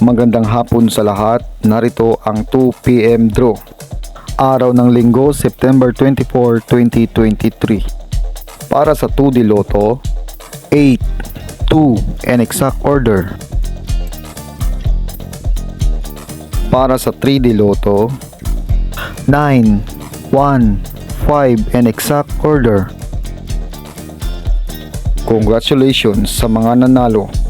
Magandang hapon sa lahat. Narito ang 2pm draw. Araw ng linggo, September 24, 2023. Para sa 2D Lotto, 8, 2, and exact order. Para sa 3D Lotto, 9, 1, 5, and exact order. Congratulations sa mga nanalo.